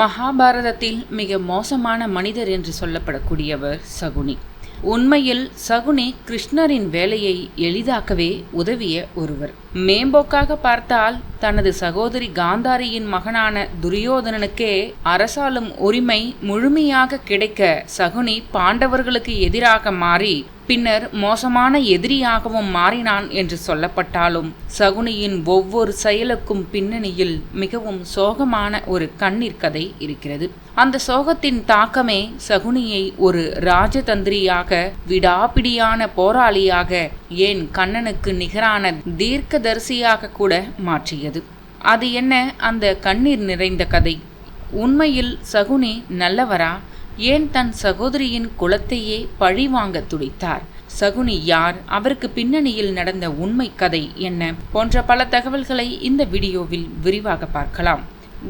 மகாபாரதத்தில் மிக மோசமான மனிதர் என்று சொல்லப்படக்கூடியவர் சகுனி. உண்மையில் சகுனி கிருஷ்ணரின் வேலையை எளிதாக்கவே உதவிய ஒருவர். மேம்போக்காக பார்த்தால் தனது சகோதரி காந்தாரியின் மகனான துரியோதனனுக்கே அரசாளும் உரிமை முழுமையாக கிடைக்க சகுனி பாண்டவர்களுக்கு எதிராக மாறி பின்னர் மோசமான எதிரியாகவும் மாறினான் என்று சொல்லப்பட்டாலும் சகுனியின் ஒவ்வொரு செயலுக்கும் பின்னணியில் மிகவும் சோகமான ஒரு கண்ணீர் கதை இருக்கிறது. அந்த சோகத்தின் தாக்கமே சகுனியை ஒரு ராஜதந்திரியாக விடாபிடியான போராளியாக ஏன் கண்ணனுக்கு நிகரான தீர்க்கதரிசியாக கூட மாற்றியது. அது என்ன அந்த கண்ணீர் நிறைந்த கதை? உண்மையில் சகுனி நல்லவரா? ஏன் தன் சகோதரியின் குலத்தையே பழி வாங்க துடித்தார்? சகுனி யார்? அவருக்கு பின்னணியில் நடந்த உண்மை கதை என்ன? போன்ற பல தகவல்களை இந்த வீடியோவில் விரிவாக பார்க்கலாம்.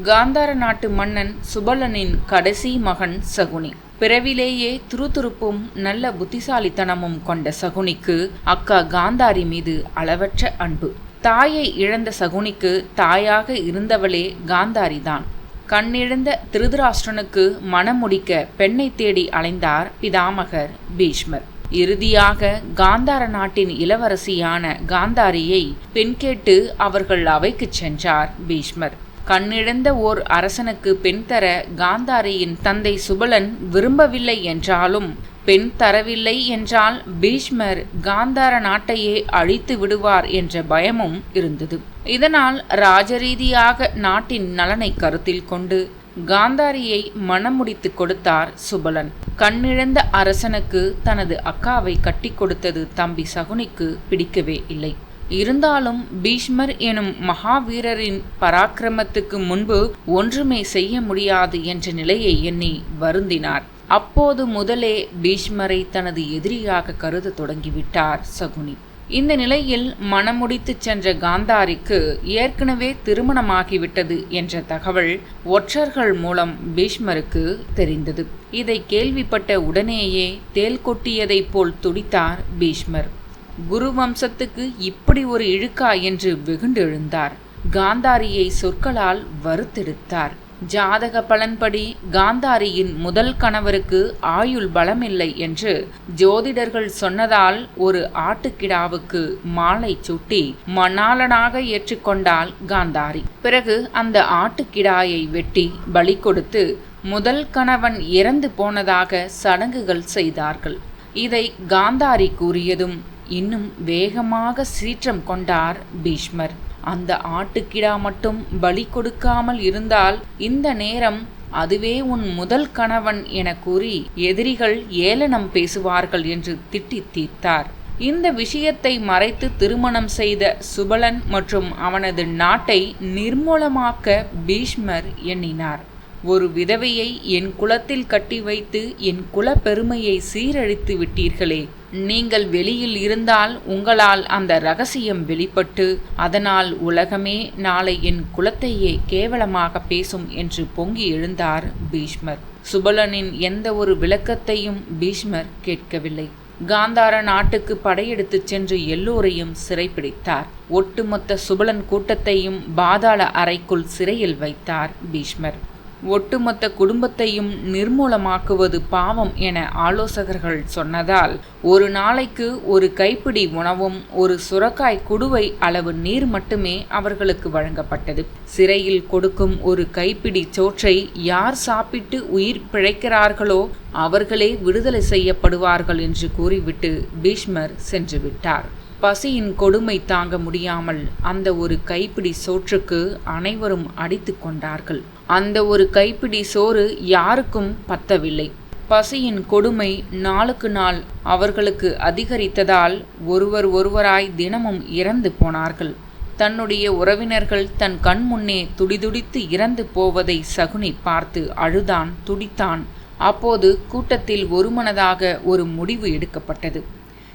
காந்தார நாட்டு மன்னன் சுபலனின் கடைசி மகன் சகுனி. பிறவிலேயே துருதுருப்பும் நல்ல புத்திசாலித்தனமும் கொண்ட சகுனிக்கு அக்கா காந்தாரி மீது அளவற்ற அன்பு. தாயை இழந்த சகுனிக்கு தாயாக இருந்தவளே காந்தாரி தான் கண்ணிழந்த திருதராஷ்டிரனுக்கு மனம் முடிக்க பெண்ணை தேடி அலைந்தார் பிதாமகர் பீஷ்மர். இறுதியாக காந்தார நாட்டின் இளவரசியான காந்தாரியை பெண் கேட்டு அவர்கள் அவைக்குச் சென்றார் பீஷ்மர். கண்ணிழந்த ஓர் அரசனுக்கு பெண் தர காந்தாரியின் தந்தை சுபலன் விரும்பவில்லை என்றாலும் பெண் தரவில்லை என்றால் பீஷ்மர் காந்தார நாட்டையே அழித்து விடுவார் என்ற பயமும் இருந்தது. இதனால் ராஜரீதியாக நாட்டின் நலனை கருத்தில் கொண்டு காந்தாரியை மணமுடித்து கொடுத்தார் சுபலன். கண்ணிழந்த அரசனுக்கு தனது அக்காவை கட்டி கொடுத்தது தம்பி சகுனிக்கு பிடிக்கவே இல்லை. இருந்தாலும் பீஷ்மர் எனும் மகாவீரரின் பராக்கிரமத்துக்கு முன்பு ஒன்றுமே செய்ய முடியாது என்ற நிலையை எண்ணி வருந்தினார். அப்போது முதலே பீஷ்மரை தனது எதிரியாக கருத தொடங்கிவிட்டார் சகுனி. இந்த நிலையில் மனமுடித்துச் சென்ற காந்தாரிக்கு ஏற்கனவே திருமணமாகிவிட்டது என்ற தகவல் ஒற்றர்கள் மூலம் பீஷ்மருக்கு தெரிந்தது. இதை கேள்விப்பட்ட உடனேயே தேல் கொட்டியதைப் போல் துடித்தார் பீஷ்மர். குரு வம்சத்துக்கு இப்படி ஒரு இழுக்கா என்று வெகுண்டெழுந்தார். காந்தாரியை சொற்களால் வறுத்தெடுத்தார். ஜாதக பலன்படி காந்தாரியின் முதல் கணவருக்கு ஆயுள் பலமில்லை என்று ஜோதிடர்கள் சொன்னதால் ஒரு ஆட்டுக்கிடாவுக்கு மாலை சுட்டி மணாளனாக ஏற்றுக்கொண்டாள் காந்தாரி. பிறகு அந்த ஆட்டுக்கிடாயை வெட்டி பலி கொடுத்து முதல் கணவன் இறந்து போனதாக சடங்குகள் செய்தார்கள். இதை காந்தாரி கூறியதும் இன்னும் வேகமாக சீற்றம் கொண்டார் பீஷ்மர். அந்த ஆட்டுக்கிடா மட்டும் பலி கொடுக்காமல் இருந்தால் இந்த நேரம் அதுவே உன் முதல் கணவன் என கூறி எதிரிகள் ஏளனம் பேசுவார்கள் என்று திட்டி தீர்த்தார். இந்த விஷயத்தை மறைத்து திருமணம் செய்த சுபலன் மற்றும் அவனது நாட்டை நிர்மூலமாக்க பீஷ்மர் எண்ணினார். ஒரு விதவையை என் குலத்தில் கட்டி வைத்து என் குல பெருமையை சீரழித்து விட்டீர்களே. நீங்கள் வெளியில் இருந்தால் உங்களால் அந்த ரகசியம் வெளிப்பட்டு அதனால் உலகமே நாளை என் குலத்தையே கேவலமாக பேசும் என்று பொங்கி எழுந்தார் பீஷ்மர். சுபலனின் எந்த ஒரு விளக்கத்தையும் பீஷ்மர் கேட்கவில்லை. காந்தார நாட்டுக்கு படையெடுத்துச் சென்று எல்லோரையும் சிறைப்பிடித்தார். ஒட்டுமொத்த சுபலன் கூட்டத்தையும் பாதாள அறைக்குள் சிறையில் வைத்தார் பீஷ்மர். ஒட்டுமொத்த குடும்பத்தையும் நிர்மூலமாக்குவது பாவம் என ஆலோசகர்கள் சொன்னதால் ஒரு நாளைக்கு ஒரு கைப்பிடி உணவும் ஒரு சுரக்காய் குடுவை அளவு நீர் மட்டுமே அவர்களுக்கு வழங்கப்பட்டது. சிறையில் கொடுக்கும் ஒரு கைப்பிடி சோற்றை யார் சாப்பிட்டு உயிர் பிழைக்கிறார்களோ அவர்களே விடுதலை செய்யப்படுவார்கள் என்று கூறிவிட்டு பீஷ்மர் சென்று விட்டார் பசியின் கொடுமை தாங்க முடியாமல் அந்த ஒரு கைப்பிடி சோற்றுக்கு அனைவரும் அடித்து கொண்டார்கள். அந்த ஒரு கைப்பிடி சோறு யாருக்கும் பத்தவில்லை. பசியின் கொடுமை நாளுக்கு நாள் அவர்களுக்கு அதிகரித்ததால் ஒருவர் ஒருவராய் தினமும் இறந்து போனார்கள். தன்னுடைய உறவினர்கள் தன் கண் முன்னே துடிதுடித்து இறந்து போவதை சகுனி பார்த்து அழுதான் துடித்தான். அப்போது கூட்டத்தில் ஒருமனதாக ஒரு முடிவு எடுக்கப்பட்டது.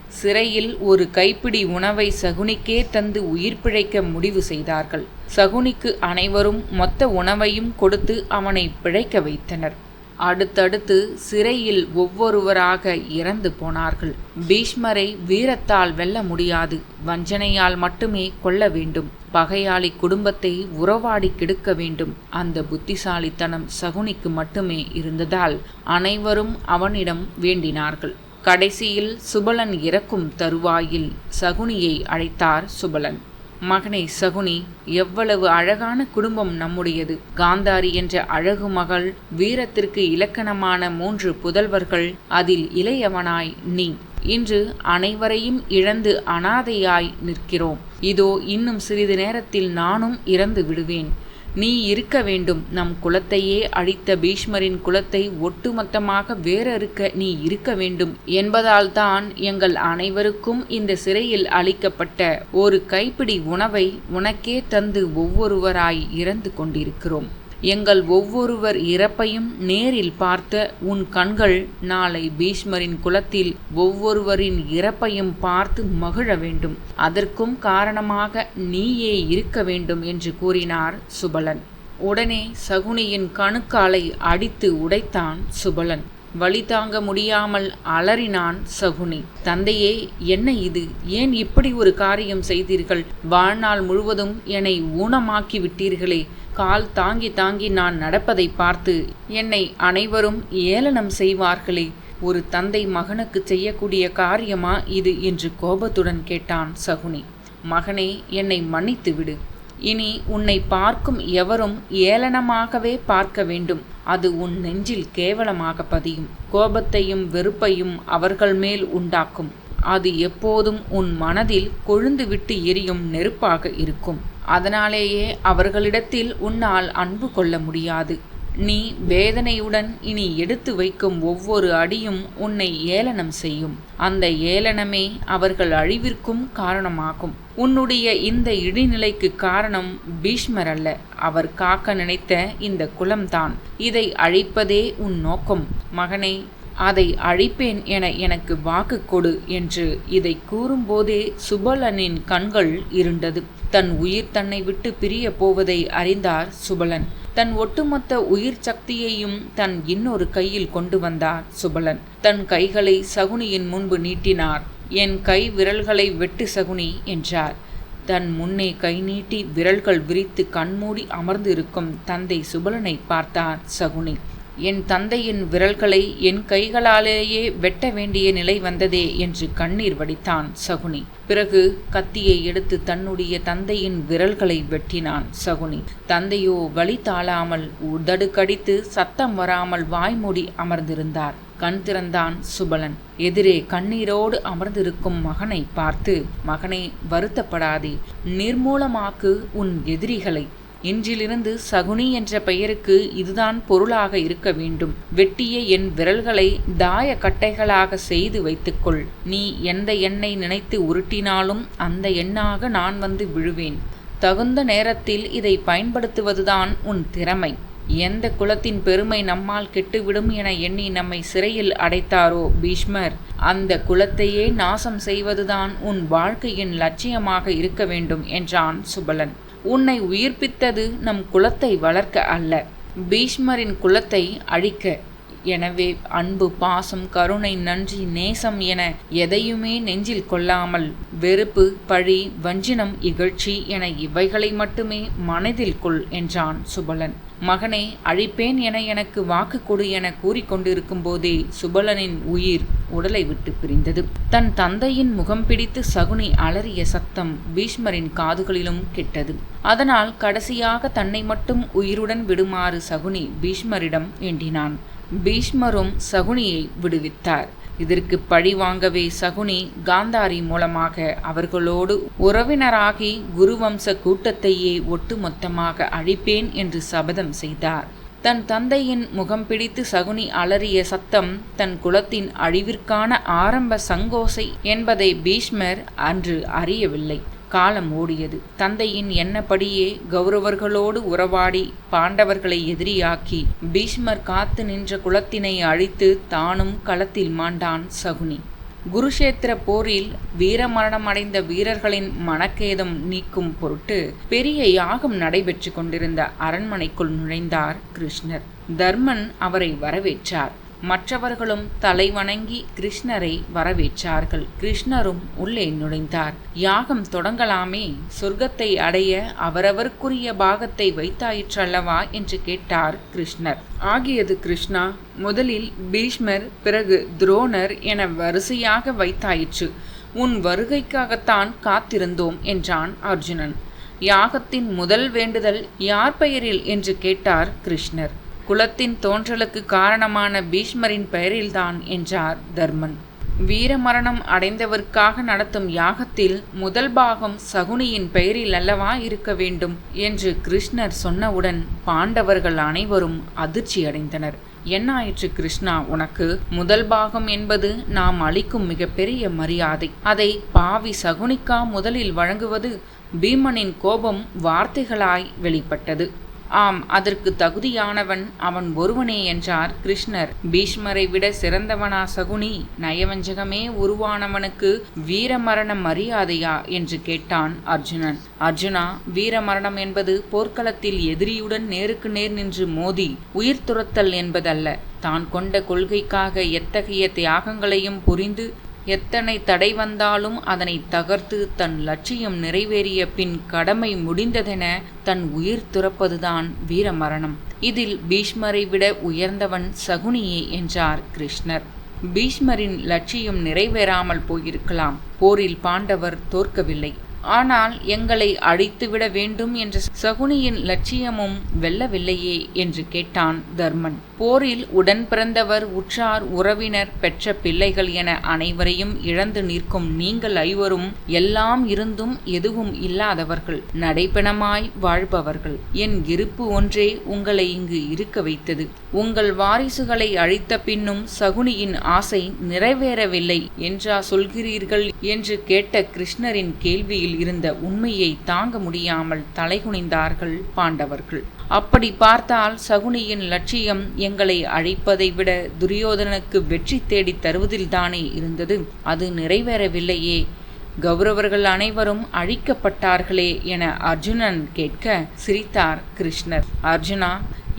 சிறையில் ஒரு கைப்பிடி உணவை சகுனிக்கே தந்து உயிர் பிழைக்க முடிவு செய்தார்கள். சகுனிக்கு அனைவரும் மொத்த உணவையும் கொடுத்து அவனை பிழைக்க வைத்தனர். அடுத்தடுத்து சிறையில் ஒவ்வொருவராக இறந்து போனார்கள். பீஷ்மரை வீரத்தால் வெல்ல முடியாது. வஞ்சனையால் மட்டுமே கொல்ல வேண்டும். பகையாளி குடும்பத்தை உறவாடி கெடுக்க வேண்டும். அந்த புத்திசாலித்தனம் சகுனிக்கு மட்டுமே இருந்ததால் அனைவரும் அவனிடம் வேண்டினார்கள். கடைசியில் சுபலன் இறக்கும் தருவாயில் சகுனியை அழைத்தார் சுபலன். மகனே சகுனி எவ்வளவு அழகான குடும்பம் நம்முடையது. காந்தாரி என்ற அழகு மகள் வீரத்திற்கு இலக்கணமான மூன்று புதல்வர்கள் அதில் இளையவனாய் நீ. இன்று அனைவரையும் இழந்து அனாதையாய் நிற்கிறோம். இதோ இன்னும் சிறிது நேரத்தில் நானும் இறந்து விடுவேன். நீ இருக்க வேண்டும். நம் குலத்தையே அழித்த பீஷ்மரின் குலத்தை ஒட்டுமொத்தமாக வேறறுக்க நீ இருக்க வேண்டும். என்பதால்தான் எங்கள் அனைவருக்கும் இந்த சிறையில் அளிக்கப்பட்ட ஒரு கைப்பிடி உணவை உனக்கே தந்து ஒவ்வொருவராய் இறந்து கொண்டிருக்கிறோம். எங்கள் ஒவ்வொருவர் இறப்பையும் நேரில் பார்த்த உன் கண்கள் நாளை பீஷ்மரின் குலத்தில் ஒவ்வொருவரின் இறப்பையும் பார்த்து மகிழ வேண்டும். அதற்கும் காரணமாக நீயே இருக்க வேண்டும் என்று கூறினார் சுபலன். உடனே சகுனியின் கணுக்காலை அடித்து உடைத்தான் சுபலன். வழி தாங்க முடியாமல் அலறினான் சகுனி. தந்தையே என்ன இது? ஏன் இப்படி ஒரு காரியம் செய்தீர்கள்? வாழ்நாள் முழுவதும் என்னை ஊனமாக்கி விட்டீர்களே கால் தாங்கி தாங்கி நான் நடப்பதை பார்த்து என்னை அனைவரும் ஏளனம் செய்வார்களே. ஒரு தந்தை மகனுக்கு செய்யக்கூடிய காரியமா இது? என்று கோபத்துடன் கேட்டான் சகுனி. மகனே என்னை மன்னித்து விடு இனி உன்னை பார்க்கும் எவரும் ஏளனமாகவே பார்க்க வேண்டும். அது உன் நெஞ்சில் கேவலமாக பதியும். கோபத்தையும் வெறுப்பையும் அவர்கள் மேல் உண்டாக்கும். அது எப்போதும் உன் மனதில் கொழுந்துவிட்டு எரியும் நெருப்பாக இருக்கும். அதனாலேயே அவர்களிடத்தில் உன்னால் அன்பு கொள்ள முடியாது. நீ வேதனையுடன் இனி எடுத்து வைக்கும் ஒவ்வொரு அடியும் உன்னை ஏளனம் செய்யும். அந்த ஏளனமே அவர்கள் அழிவிற்கும் காரணமாகும். உன்னுடைய இந்த இடிநிலைக்கு காரணம் பீஷ்மர் அல்ல. அவர் காக்க நினைத்த இந்த குலம்தான். இதை அழிப்பதே உன் நோக்கம். மகனே அதை அழிப்பேன் என எனக்கு வாக்கு கொடு என்று இதை கூறும்போதே சுபலனின் கண்கள் இருண்டது. தன் உயிர் தன்னை விட்டு பிரிய போவதை அறிந்தார் சுபலன். தன் ஒட்டுமொத்த உயிர் சக்தியையும் தன் இன்னொரு கையில் கொண்டு வந்தார் சுபலன். தன் கைகளை சகுனியின் முன்பு நீட்டினார். என் கை விரல்களை வெட்டு சகுனி என்றார். தன் முன்னே கை நீட்டி விரல்கள் விரித்து கண்மூடி அமர்ந்திருக்கும் தந்தை சுபலனை பார்த்தார் சகுனி. என் தந்தையின் விரல்களை என் கைகளாலேயே வெட்ட வேண்டிய நிலை வந்ததே என்று கண்ணீர் வடித்தான் சகுனி. பிறகு கத்தியை எடுத்து தன்னுடைய தந்தையின் விரல்களை வெட்டினான் சகுனி. தந்தையோ வழி தாழாமல் உதடு கடித்து சத்தம் வராமல் வாய்மூடி அமர்ந்திருந்தார். கண் திறந்தான் சுபலன். எதிரே கண்ணீரோடு அமர்ந்திருக்கும் மகனை பார்த்து மகனை வருத்தப்படாதே. நிர்மூலமாக்கு உன் எதிரிகளை. இன்றிலிருந்து சகுனி என்ற பெயருக்கு இதுதான் பொருளாக இருக்க வேண்டும். வெட்டிய என் விரல்களை தாய கட்டைகளாக செய்து வைத்துக்கொள். நீ எந்த எண்ணை நினைத்து உருட்டினாலும் அந்த எண்ணாக நான் வந்து விழுவேன். தகுந்த நேரத்தில் இதை பயன்படுத்துவதுதான் உன் திறமை. எந்த குலத்தின் பெருமை நம்மால் கெட்டுவிடும் என எண்ணி நம்மை சிறையில் அடைத்தாரோ பீஷ்மர்? அந்த குலத்தையே நாசம் செய்வதுதான் உன் வாழ்க்கையின் லட்சியமாக இருக்க வேண்டும் என்றான் சுபலன். உன்னை உயிர்ப்பித்தது நம் குலத்தை வளர்க்க அல்ல. பீஷ்மரின் குலத்தை அழிக்க. எனவே அன்பு பாசம் கருணை நன்றி நேசம் என எதையுமே நெஞ்சில் கொள்ளாமல் வெறுப்பு பழி வஞ்சினம் இகழ்ச்சி என இவைகளை மட்டுமே மனதில் கொள் என்றான் சுபலன். மகனே அழிப்பேன் என எனக்கு வாக்கு கொடு என கூறிக்கொண்டிருக்கும் போதே சுபலனின் உயிர் உடலை விட்டு பிரிந்தது. தன் தந்தையின் முகம் பிடித்து சகுனி அலறிய சத்தம் பீஷ்மரின் காதுகளிலும் கெட்டது. அதனால் கடைசியாக தன்னை மட்டும் உயிருடன் விடுமாறு சகுனி பீஷ்மரிடம் எண்டினான் பீஷ்மரும் சகுனியை விடுவித்தார். இதற்கு பழி வாங்கவே சகுனி காந்தாரி மூலமாக அவர்களோடு உறவினராகி குருவம்ச கூட்டத்தையே ஒட்டுமொத்தமாக அழிப்பேன் என்று சபதம் செய்தார். தன் தந்தையின் முகம் பிடித்து சகுனி அலறிய சத்தம் தன் குலத்தின் அழிவிற்கான ஆரம்ப சங்கோசை என்பதை பீஷ்மர் அன்று அறியவில்லை. காலம் ஓடியது. தந்தையின் எண்ணப்படியே கௌரவர்களோடு உறவாடி பாண்டவர்களை எதிரியாக்கி பீஷ்மர் காத்து நின்ற குலத்தினை அழித்து தானும் களத்தில் மாண்டான் சகுனி. குருஷேத்திர போரில் வீரமரணமடைந்த வீரர்களின் மனக்கேதம் நீக்கும் பொருட்டு பெரிய யாகம் நடைபெற்று கொண்டிருந்த அரண்மனைக்குள் நுழைந்தார் கிருஷ்ணர். தர்மன் அவரை வரவேற்றார். மற்றவர்களும் தலைவணங்கி கிருஷ்ணரை வரவேற்றார்கள். கிருஷ்ணரும் உள்ளே நுழைந்தார். யாகம் தொடங்கலாமே சொர்க்கத்தை அடைய அவரவருக்குரிய பாகத்தை வைத்தாயிற்றல்லவா என்று கேட்டார் கிருஷ்ணர். ஆகியது கிருஷ்ணா முதலில் பீஷ்மர் பிறகு துரோணர் என வரிசையாக வைத்தாயிற்று. உன் வருகைக்காகத்தான் காத்திருந்தோம் என்றான் அர்ஜுனன். யாகத்தின் முதல் வேண்டுதல் யார் பெயரில் என்று கேட்டார் கிருஷ்ணர். குலத்தின் தோன்றலுக்கு காரணமான பீஷ்மரின் பெயரில்தான் என்றார் தர்மன். வீரமரணம் அடைந்தவர்க்காக நடத்தும் யாகத்தில் முதல் பாகம் சகுனியின் பெயரில் அல்லவா இருக்க வேண்டும் என்று கிருஷ்ணர் சொன்னவுடன் பாண்டவர்கள் அனைவரும் அதிர்ச்சி அடைந்தனர். என்ன ஆயிற்று கிருஷ்ணா உனக்கு? முதல் பாகம் என்பது நாம் அளிக்கும் மிகப்பெரிய மரியாதை. அதை பாவி சகுனிக்கா முதலில் வழங்குவது பீமனின் கோபம் வார்த்தைகளாய் வெளிப்பட்டது. ஆம் அதற்கு தகுதியானவன் அவன் ஒருவனே என்றார் கிருஷ்ணர். பீஷ்மரை விட சிறந்தவனா சகுனி நயவஞ்சகமே உருவானவனுக்கு வீரமரண மரியாதையா என்று கேட்டான் அர்ஜுனன். அர்ஜுனா வீரமரணம் என்பது போர்க்களத்தில் எதிரியுடன் நேருக்கு நேர் நின்று மோதி உயிர் துரத்தல் என்பதல்ல. தான் கொண்ட கொள்கைக்காக எத்தகைய தியாகங்களையும் புரிந்து எத்தனை தடை வந்தாலும் அதனை தகர்த்து தன் லட்சியம் நிறைவேறிய பின் கடமை முடிந்ததென தன் உயிர் துறப்பதுதான் வீரமரணம். இதில் பீஷ்மரை விட உயர்ந்தவன் சகுனியே என்றார் கிருஷ்ணர். பீஷ்மரின் லட்சியம் நிறைவேறாமல் போயிருக்கலாம். போரில் பாண்டவர் தோற்கவில்லை. ஆனால் எங்களை அழித்துவிட வேண்டும் என்ற சகுனியின் லட்சியமும் வெல்லவில்லையே என்று கேட்டான் தர்மன். போரில் உடன் பிறந்தவர் உற்றார் உறவினர் பெற்ற பிள்ளைகள் என அனைவரையும் இழந்து நிற்கும் நீங்கள் ஐவரும் எல்லாம் இருந்தும் எதுவும் இல்லாதவர்கள் நடைபெணமாய் வாழ்பவர்கள். என் இருப்பு ஒன்றே உங்களை இங்கு இருக்க வைத்தது. உங்கள் வாரிசுகளை அழித்த பின்னும் சகுனியின் ஆசை நிறைவேறவில்லை என்றா சொல்கிறீர்கள் என்று கேட்ட கிருஷ்ணரின் கேள்வியில் இருந்த உண்மையை தாங்க முடியாமல் தலைகுனிந்தார்கள் பாண்டவர்கள். அப்படி பார்த்தால் சகுனியின் லட்சியம் எங்களை அழைப்பதை விட துரியோதனனுக்கு வெற்றி தேடித் தருவதில்தானே இருந்தது. அது நிறைவேறவில்லையே. கௌரவர்கள் அனைவரும் அழிக்கப்பட்டார்களே என அர்ஜுனன் கேட்க சிரித்தார் கிருஷ்ணர். அர்ஜுனா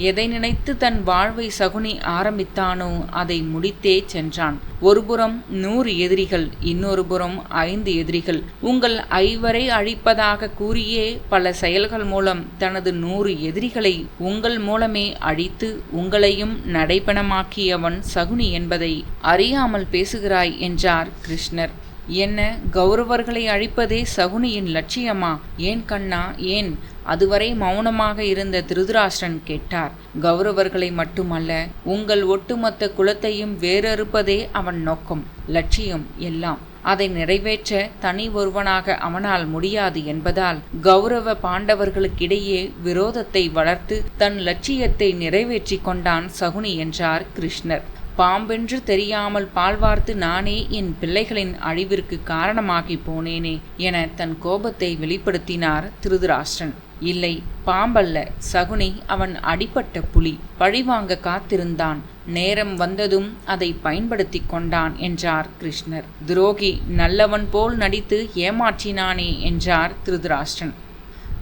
எதை நினைத்து தன் வாழ்வை சகுனி ஆரம்பித்தானோ அதை முடித்தே சென்றான். ஒருபுறம் நூறு எதிரிகள் இன்னொரு புறம் ஐந்து எதிரிகள். உங்கள் ஐவரை அழிப்பதாக கூறியே பல செயல்கள் மூலம் தனது நூறு எதிரிகளை உங்கள் மூலமே அழித்து உங்களையும் நடைபணமாக்கியவன் சகுனி என்பதை அறியாமல் பேசுகிறாய் என்றார் கிருஷ்ணர். என்ன கௌரவர்களை அழிப்பதே சகுனியின் லட்சியமா? ஏன் கண்ணா ஏன்? அதுவரை மௌனமாக இருந்த திருதராஷ்டிரன் கேட்டார். கௌரவர்களை மட்டுமல்ல உங்கள் ஒட்டுமொத்த குலத்தையும் வேறறுப்பதே அவன் நோக்கம் லட்சியம் எல்லாம். அதை நிறைவேற்ற தனி ஒருவனாக அவனால் முடியாது என்பதால் கௌரவ பாண்டவர்களுக்கிடையே விரோதத்தை வளர்த்து தன் லட்சியத்தை நிறைவேற்றி கொண்டான் சகுனி என்றார் கிருஷ்ணர். பாம்பென்று தெரியாமல் பால்வார்த்து நானே என் பிள்ளைகளின் அழிவிற்கு காரணமாகி போனேனே என தன் கோபத்தை வெளிப்படுத்தினார் திருதராஷ்டிரன். இல்லை பாம்பல்ல சகுனி அவன் அடிப்பட்ட புலி பழிவாங்க காத்திருந்தான். நேரம் வந்ததும் அதை பயன்படுத்தி கொண்டான் என்றார் கிருஷ்ணர். துரோகி நல்லவன் போல் நடித்து ஏமாற்றினானே என்றார் திருதராஷ்டிரன்.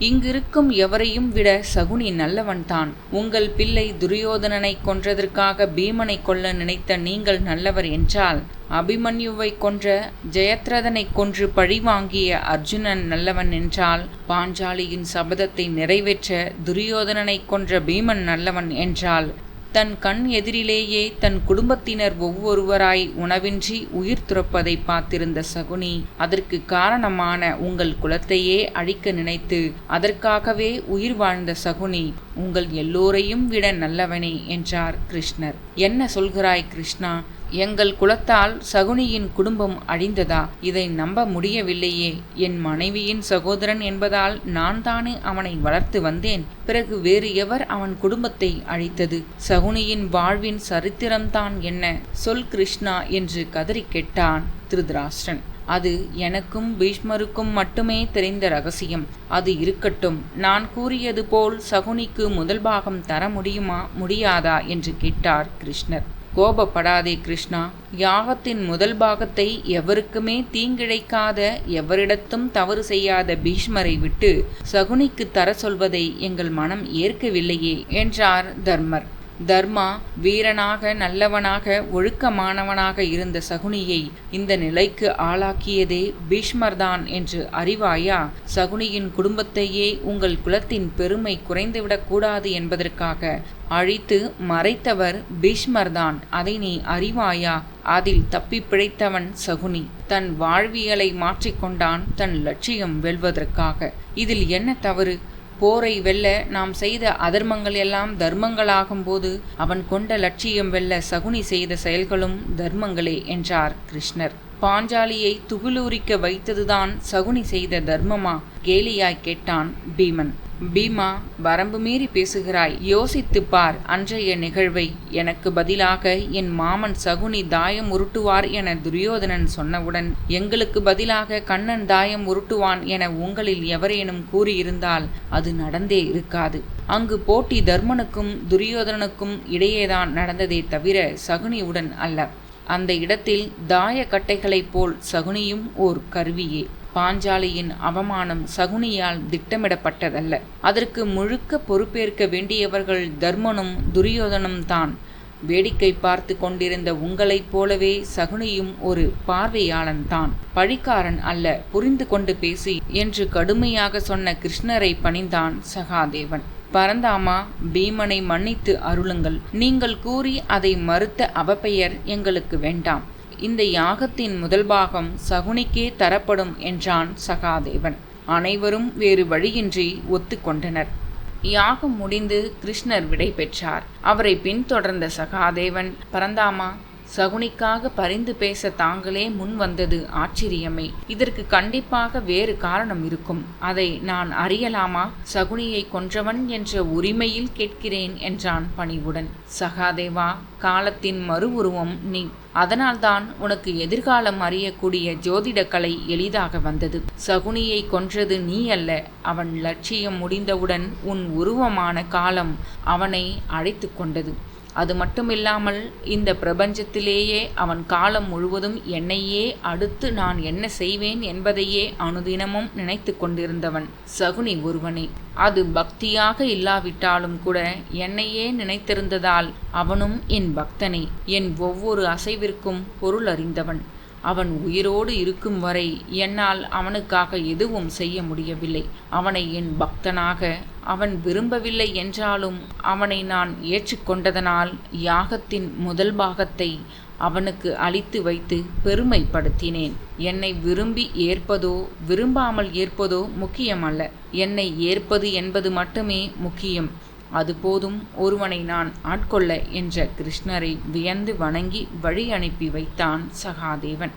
இங்கிருக்கும் எவரையும் விட சகுனி நல்லவன்தான். உங்கள் பிள்ளை துரியோதனனை கொன்றதற்காக பீமனை கொல்ல நினைத்த நீங்கள் நல்லவர் என்றால் அபிமன்யுவை கொன்ற ஜெயத்ரதனை கொன்று பழிவாங்கிய அர்ஜுனன் நல்லவன் என்றால் பாஞ்சாலியின் சபதத்தை நிறைவேற்ற துரியோதனனை கொன்ற பீமன் நல்லவன் என்றால் தன் கண் எதிரிலேயே தன் குடும்பத்தினர் ஒவ்வொருவராய் உணவின்றி உயிர் துறப்பதை பார்த்திருந்த சகுனி அதற்கு காரணமான உங்கள் குலத்தையே அழிக்க நினைத்து அதற்காகவே உயிர் வாழ்ந்த சகுனி உங்கள் எல்லோரையும் விட நல்லவனே என்றார் கிருஷ்ணர். என்ன சொல்கிறாய் கிருஷ்ணா? எங்கள் குலத்தால் சகுனியின் குடும்பம் அழிந்ததா? இதை நம்ப முடியவில்லையே. என் மனைவியின் சகோதரன் என்பதால் நான் தானே அவனை வளர்த்து வந்தேன். பிறகு வேறு எவர் அவன் குடும்பத்தை அழித்தது? சகுனியின் வாழ்வின் சரித்திரம்தான் என்ன? சொல் கிருஷ்ணா என்று கதறி கேட்டான் திருதராஷ்டிரன். அது எனக்கும் பீஷ்மருக்கும் மட்டுமே தெரிந்த ரகசியம். அது இருக்கட்டும். நான் கூறியது போல் சகுனிக்கு முதல் பாகம் தர முடியுமா? முடியாதா? என்று கேட்டார் கிருஷ்ணர். கோபப்படாதே கிருஷ்ணா. யாகத்தின் முதல் பாகத்தை எவருக்குமே தீங்கிழைக்காத எவரிடத்தும் தவறு செய்யாத பீஷ்மரை விட்டு சகுனிக்கு தர சொல்வதை எங்கள் மனம் ஏற்கவில்லையே என்றார் தர்மர். தர்மா வீரனாக நல்லவனாக ஒழுக்கமானவனாக இருந்த சகுனியை இந்த நிலைக்கு ஆளாக்கியதே பீஷ்மர்தான் என்று அறிவாயா? சகுனியின் குடும்பத்தையே உங்கள் குலத்தின் பெருமை குறைந்துவிடக் கூடாது என்பதற்காக அழித்து மறைத்தவர் பீஷ்மர்தான். அதை நீ அறிவாயா? அதில் தப்பி பிழைத்தவன் சகுனி. தன் வாழ்வியலை மாற்றிக்கொண்டான் தன் லட்சியம் வெல்வதற்காக. இதில் என்ன தவறு? போரை வெல்ல நாம் செய்த அதர்மங்கள் எல்லாம் தர்மங்களாகும் போது அவன் கொண்ட லட்சியம் வெல்ல சகுனி செய்த செயல்களும் தர்மங்களே என்றார் கிருஷ்ணர். பாஞ்சாலியை துகிலூரிக்க வைத்ததுதான் சகுனி செய்த தர்மமா? கேலியாய் கேட்டான் பீமன். பீமா வரம்பு மீறி பேசுகிறாய். யோசித்து பார் அன்றைய நிகழ்வை. எனக்கு பதிலாக என் மாமன் சகுனி தாயம் உருட்டுவார் என துரியோதனன் சொன்னவுடன் எங்களுக்கு பதிலாக கண்ணன் தாயம் உருட்டுவான் என உங்களில் எவரேனும் கூறியிருந்தால் அது நடந்தே இருக்காது. அங்கு போட்டி தர்மனுக்கும் துரியோதனனுக்கும் இடையேதான் நடந்ததே தவிர சகுனியுடன் அல்ல. அந்த இடத்தில் தாய கட்டைகளைப் போல் சகுனியும் ஓர் கருவியே. பாஞ்சாலியின் அவமானம் சகுனியால் திட்டமிடப்பட்டதல்ல. அதற்கு முழுக்க பொறுப்பேற்க வேண்டியவர்கள் தர்மனும் துரியோதனும் தான். வேடிக்கை பார்த்து கொண்டிருந்த உங்களைப் போலவே சகுனியும் ஒரு பார்வையாளன் தான். பழிக்காரன் அல்ல புரிந்து கொண்டு பேசி என்று கடுமையாக சொன்ன கிருஷ்ணரை பணிந்தான் சகாதேவன். பரந்தாமா பீமனை மன்னித்து அருளுங்கள். நீங்கள் கூறி அதை மறுத்த அவப்பெயர் எங்களுக்கு வேண்டாம். இந்த யாகத்தின் முதல் பாகம் சகுனிக்கே தரப்படும் என்றான் சகாதேவன். அனைவரும் வேறு வழியின்றி ஒத்துக்கொண்டனர். யாகம் முடிந்து கிருஷ்ணர் விடை பெற்றார். அவரை பின்தொடர்ந்த சகாதேவன் பரந்தாமா சகுனிக்காக பரிந்து பேச தாங்களே முன் வந்தது ஆச்சரியமே. இதற்கு கண்டிப்பாக வேறு காரணம் இருக்கும். அதை நான் அறியலாமா? சகுனியை கொன்றவன் என்ற உரிமையில் கேட்கிறேன் என்றான் பணிவுடன். சகாதேவா காலத்தின் மறு உருவம் நீ. அதனால்தான் உனக்கு எதிர்காலம் அறியக்கூடிய ஜோதிடக்கலை கலை எளிதாக வந்தது. சகுனியை கொன்றது நீ அல்ல. அவன் லட்சியம் முடிந்தவுடன் உன் உருவமான காலம் அவனை அழைத்து கொண்டது. அது மட்டுமில்லாமல் இந்த பிரபஞ்சத்திலேயே அவன் காலம் முழுவதும் என்னையே அடுத்து நான் என்ன செய்வேன் என்பதையே அனுதினமும் நினைத்து கொண்டிருந்தவன் சகுனி ஒருவனே. அது பக்தியாக இல்லாவிட்டாலும் கூட என்னையே நினைத்திருந்ததால் அவனும் என் பக்தனே. என் ஒவ்வொரு அசைவிற்கும் பொருள் அறிந்தவன். அவன் உயிரோடு இருக்கும் வரை என்னால் அவனுக்காக எதுவும் செய்ய முடியவில்லை. அவனை என் பக்தனாக அவன் விரும்பவில்லை என்றாலும் அவனை நான் ஏற்றுக்கொண்டதனால் யாகத்தின் முதல் பாகத்தை அவனுக்கு அளித்து வைத்து பெருமைப்படுத்தினேன். என்னை விரும்பி ஏற்பதோ விரும்பாமல் ஏற்பதோ முக்கியமல்ல. என்னை ஏற்பது என்பது மட்டுமே முக்கியம். அது போதும் ஒருவனை நான் ஆட்கொள்ள என்ற கிருஷ்ணரை வியந்து வணங்கி வழி அனுப்பி வைத்தான் சகாதேவன்.